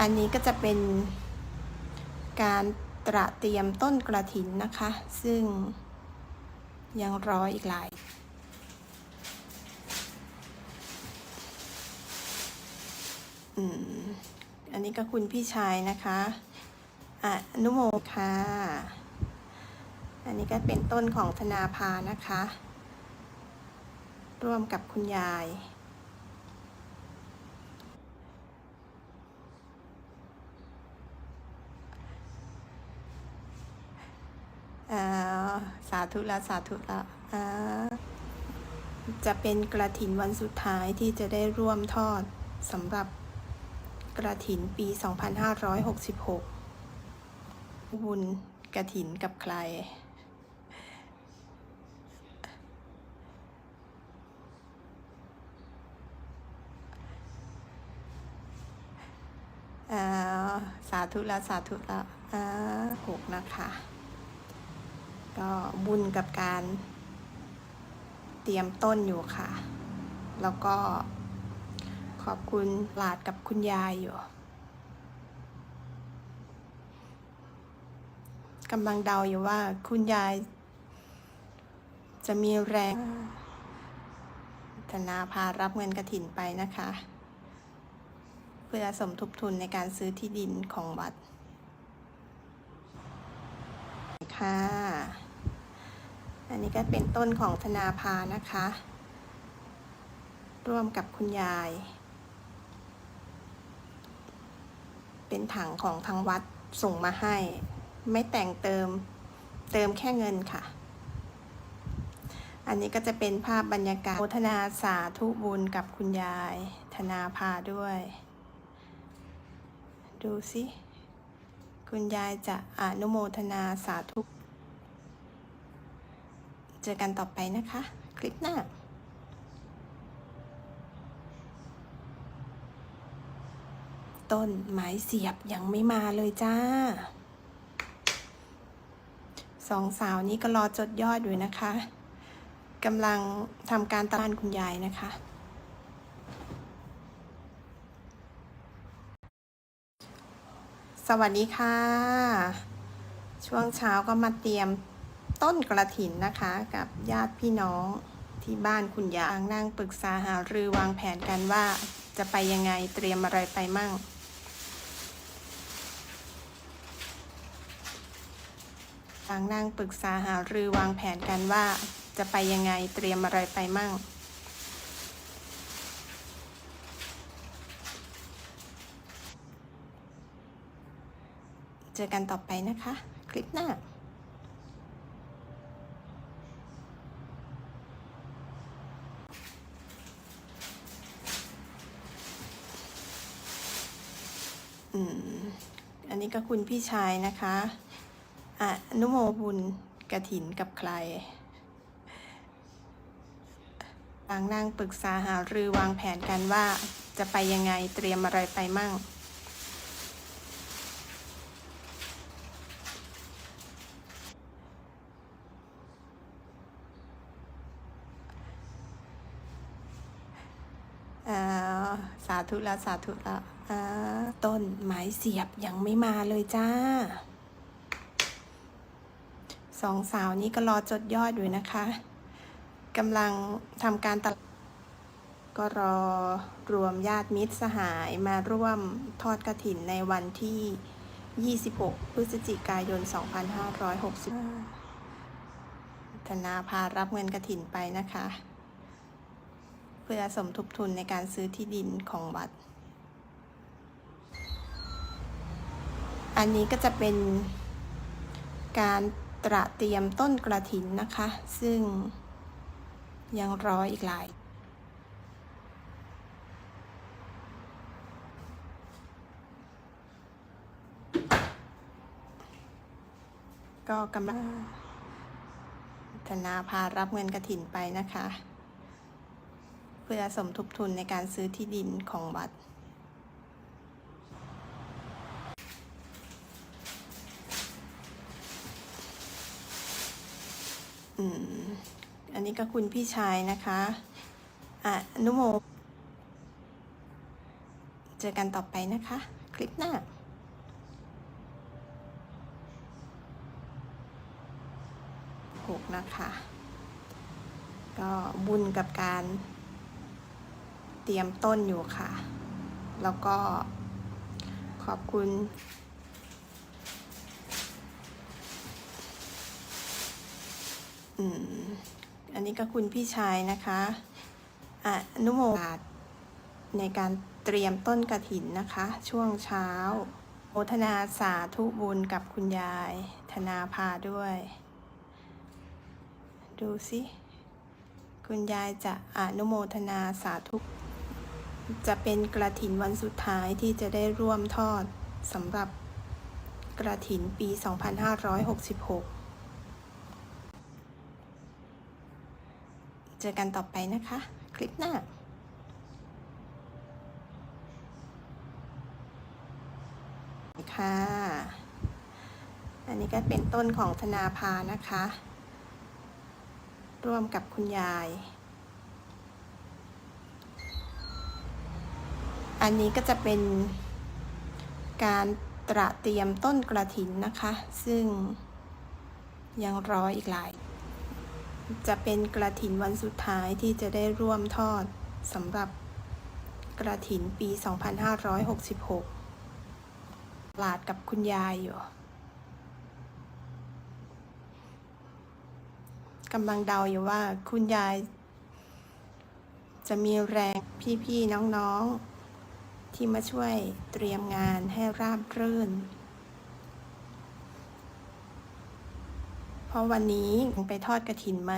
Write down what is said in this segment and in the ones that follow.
อันนี้ก็จะเป็นการตระเตรียมต้นกระถินนะคะ ซึ่งยังรออีกหลายอันนี้ก็คุณพี่ชายนะคะอะอนุโมค่ะ อันนี้ก็เป็นต้นของธนาภานะคะ ร่วมกับคุณยาย สาธุละสาธุละจะเป็นกระถินวันสุดท้ายที่จะได้ร่วมทอดสำหรับกระถินปี 2566 บุญกระถินกับใคร สาธุละสาธุละหกนะคะ ก็บุญกับการเตรียมต้นอยู่ค่ะ แล้วก็ขอบคุณหลาดกับคุณยายอยู่กำลังเดาอยู่ว่าคุณยาย จะมีแรงธนาพารับเงินกระถินไปนะคะ เพื่อสมทบทุนในการซื้อที่ดินของวัดค่ะ อันนี้ก็เป็นต้นของธนาภานะคะ ร่วมกับคุณยาย เป็นถังของทางวัดส่งมาให้ ไม่แต่งเติมเติมแค่เงินค่ะ อันนี้ก็จะเป็นภาพบรรยากาศโมทนาสาธุบุญกับคุณยาย ธนาภาด้วย ดูสิ คุณยายจะอนุโมทนาสาธุ เจอกันต่อไปนะคะ คลิปหน้าต้นไม้เสียบยังไม่มาเลยจ้า สองสาวนี้ก็รอจดยอดอยู่นะคะกำลังทำการตลานคุณยายนะคะ สวัสดีค่ะ ช่วงเช้าก็มาเตรียม ต้นกระถินนะคะ กับญาติพี่น้องที่บ้านคุณยางนั่งปรึกษาหารือวางแผนกันว่าจะไปยังไงเตรียมอะไรไปมั่งทางนั่งปรึกษาหารือวางแผนกันว่าจะไปยังไงเตรียมอะไรไปมั่งเจอกันต่อไปนะคะ คลิปหน้า อืมอันนี้ก็คุณพี่ชายนะคะอะนุโมบุญกระถินกับใครทางนั่งปรึกษาหารือวางแผนกันว่าจะไปยังไงเตรียมอะไรไปมั่ง อ่าสา ธุละสาธุละต้นไม้เสียบยังไม่มาเลยจ้าสองสาวนี้ก็รอจดยอดอยู่นะคะกำลังทำการตลาดก็รอรวมญาติมิตรสหายมาร่วมทอดกระถินในวันที่ 26 พฤศจิกายน 2565ธนาพารับเงินกระถินไปนะคะ พื่อสมทบทุนในการซื้อที่ดินของวัด อันนี้ก็จะเป็นการตระเตรียมต้นกระถินนะคะ ซึ่งยังรออีกหลายก็กำลังธนาพารับเงินกระถินไปนะคะ พื่อสมทบทุนในการซื้อที่ดินของวัดอืมอันนี้ก็คุณพี่ชายนะคะอะนุโม เจอกันต่อไปนะคะ คลิปหน้าหกนะคะ ก็บุญกับการ ตรียมต้นอยู่ค่ะ แล้วก็ขอบคุณ อันนี้ก็คุณพี่ชายนะคะอะนุโมทนาในการเตรียมต้นกระถินนะคะ ช่วงเช้า โมทนาสาธุบุญกับคุณยาย ธนาพาด้วย ดูสิ คุณยายจะอนุโมทนาสาธุ จะเป็นกระถินวันสุดท้ายที่จะได้ร่วมทอดสำหรับกระถินปี 2566 เจอกันต่อไปนะคะ คลิปหน้าค่ะ อันนี้ก็เป็นต้นของธนาภานะคะ ร่วมกับคุณยาย อันนี้ก็จะเป็นการตระเตรียมต้นกระถินนะคะ ซึ่งยังรออีกหลาย จะเป็นกระถินวันสุดท้ายที่จะได้ร่วมทอดสำหรับกระถินปี 2566หลาดกับคุณยายอยู่กำลังเดาอยู่ว่าคุณยาย จะมีแรงพี่ๆน้องๆ ที่มาช่วยเตรียมงานให้ราบรื่น เพราะวันนี้ไปทอดกระถินไหม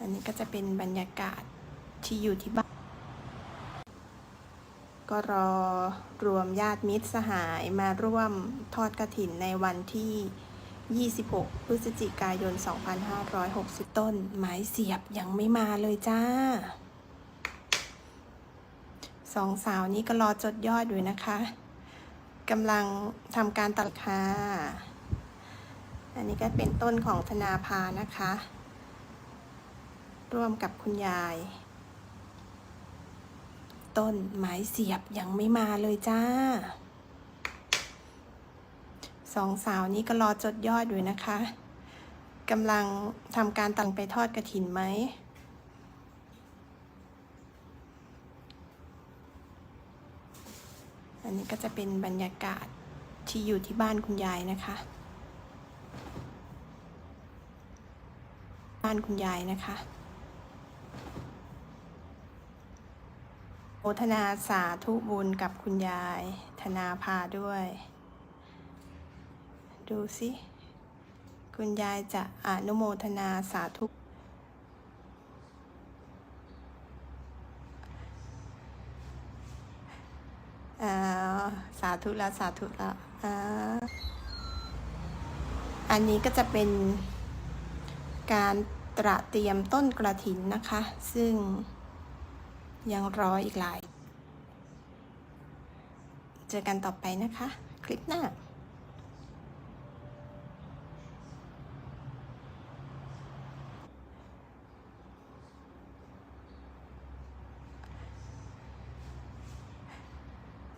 อันนี้ก็จะเป็นบรรยากาศที่อยู่ที่บ้าน ก็รอรวมญาติมิตรสหายมาร่วมทอดกระถินในวันที่ 26 พฤศจิกายน 2560 ต้น ไม้เสียบยังไม่มาเลยจ้า สองสาวนี้ก็รอจดยอดอยู่นะคะกำลังทำการตัดค่ะอันนี้ก็เป็นต้นของธนาภานะคะ ร่วมกับคุณยาย ต้นไม้เสียบยังไม่มาเลยจ้า สองสาวนี้ก็รอจดยอดอยู่นะคะกำลังทำการตังไปทอดกระถินไหม อันนี้ก็จะเป็นบรรยากาศที่อยู่ที่บ้านคุณยายนะคะ บ้านคุณยายนะคะโมทนาสาธุบุญกับคุณยาย ธนาพาด้วย ดูสิคุณยายจะอนุโมทนาสาธุอ่าสาธุแล้วสาธุแล้วอ่าอันนี้ก็จะเป็นการตระเตรียมต้นกระถินนะคะ ซึ่งยังรออีกหลาย เจอกันต่อไปนะคะ คลิปหน้า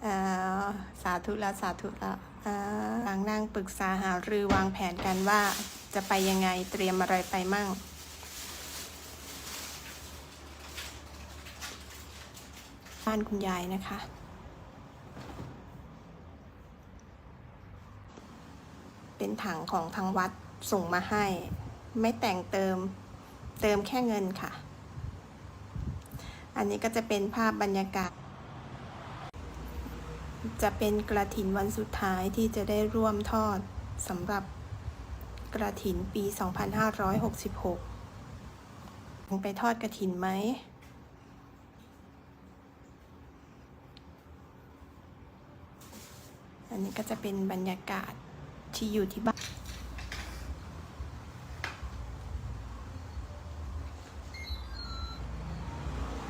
อ่าสา ธุล้วสาธุล้วอ่ากำลังนั่งปรึกษาหารือวางแผนกันว่าจะไปยังไงเตรียมอะไรไปมั่งบ้านคุณยายนะคะ เป็นถังของทางวัดส่งมาให้ ไม่แต่งเติมเติมแค่เงินค่ะ อันนี้ก็จะเป็นภาพบรรยากาศ จะเป็นกระถินวันสุดท้ายที่จะได้ร่วมทอดสำหรับกระถินปี 2566 ไปทอดกระถินไหม อันนี้ก็จะเป็นบรรยากาศที่อยู่ที่บ้าน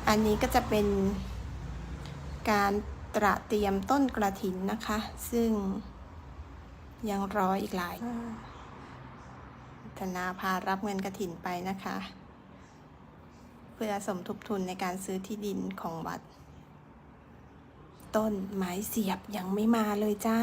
อันนี้ก็จะเป็นการ ตระเตรียมต้นกระถินนะคะ ซึ่งยังรออีกหลายธนาพารับเงินกระถินไปนะคะ เพื่อสมทบทุนในการซื้อที่ดินของวัด ต้นไม้เสียบยังไม่มาเลยจ้า